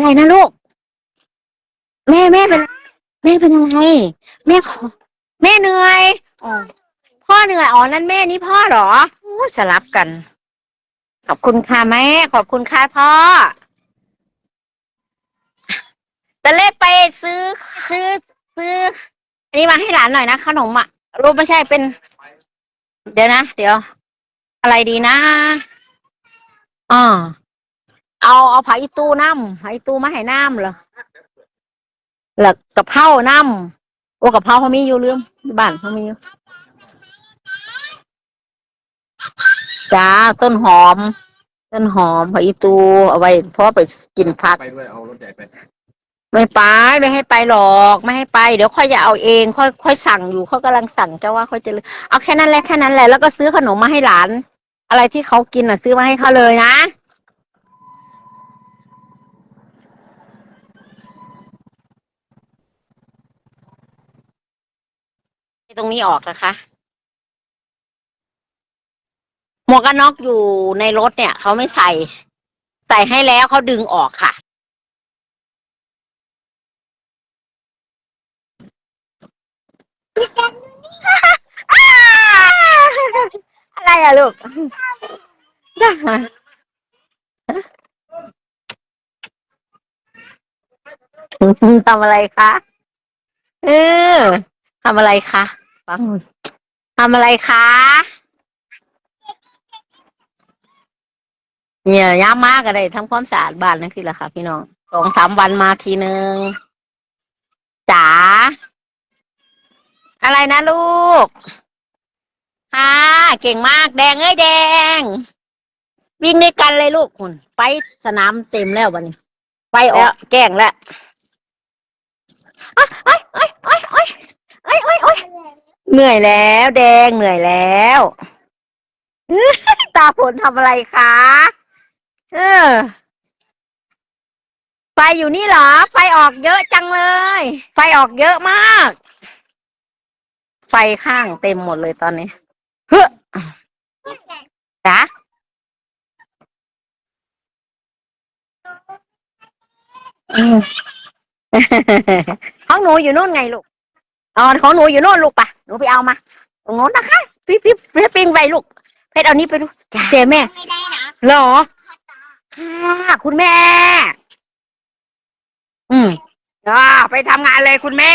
อะไรนะลูก แม่แม่เป็น แม่เป็นอะไร แม่ขอแม่เหนื่อยอ๋อพ่อเหนื่อยอ๋อนั่นแม่นี่พ่อเหรออู้สลับกัน ขอบคุณค่ะแม่ ขอบคุณค่ะพ่อแต่เล่ไปซื้อซื้อซื้อ อันนี้มาให้หลานหน่อยนะขนมอะรูปไม่ใช่เป็น เดี๋ยวนะ เดี๋ยว อะไรดีนะอ่า เอาเอาผักอีตูน้ำผักอีตูมาให้น้ำเหรอแล้วกะเพราน้ำโอ้กะเพราเขามีอยู่ลืมบ้านเขามีอยู่จ้าต้นหอม ต้นหอมผักอีตูเอาไว้เพราะไปกินผักไปด้วยเอารถใหญ่ไปไม่ไปไม่ให้ไปหรอกไม่ให้ไป เดี๋ยวค่อยจะเอาเองค่อยค่อยสั่งอยู่เขากำลังสั่งเจ้าว่าค่อยจะเอาแค่นั้นแหละแค่นั้นแหละแล้วก็ซื้อขนมมาให้หลาน อะไรที่เขากินอะ ซื้อมาให้เขาเลยนะ ตรงนี้ออกนะคะหมวกกันน็อกอยู่ในรถเนี่ยเขาไม่ใส่ ใส่ให้แล้วเขาดึงออกค่ะ อะไรอะลูกทำอะไรคะเออทำอะไรคะ ฟังทำอะไรคะ เนี่ยย้ำมากอะไรทำความสะอาดบ้านนั่นคือละค่ะ พี่น้องสองสามวันมาทีนึงจ๋าอะไรนะลูกค่ะเก่งมาก แดงเอ้ยแดง วิ่งด้วยกันเลยลูกคุณไปสนามเต็มแล้ววันนี้ ไปออกแกล้งแล้วเอ้ยเอ้ยเอ้ยเอ้ยเอ้ยเอ้ยเอ้ย เหนื่อยแล้ว แดงเหนื่อยแล้วตาผลทำอะไรคะเออไฟอยู่นี่เหรอ ไฟออกเยอะจังเลย ไฟออกเยอะมาก ไฟข้างเต็มหมดเลยตอนนี้เฮ้อจ้ะของหนูอยู่นู่นไงลูกอ๋อของหนูอยู่นู่นลูกปะ นูไปเอามาตรงโน้นนะคะพี่พี่พี่ปิงไปลูกเพชรเอานี้ไปดูเจแม่ไม่ได้นะเหรอค่ะคุณแม่ อืมอ่าไปทำงานเลยคุณแม่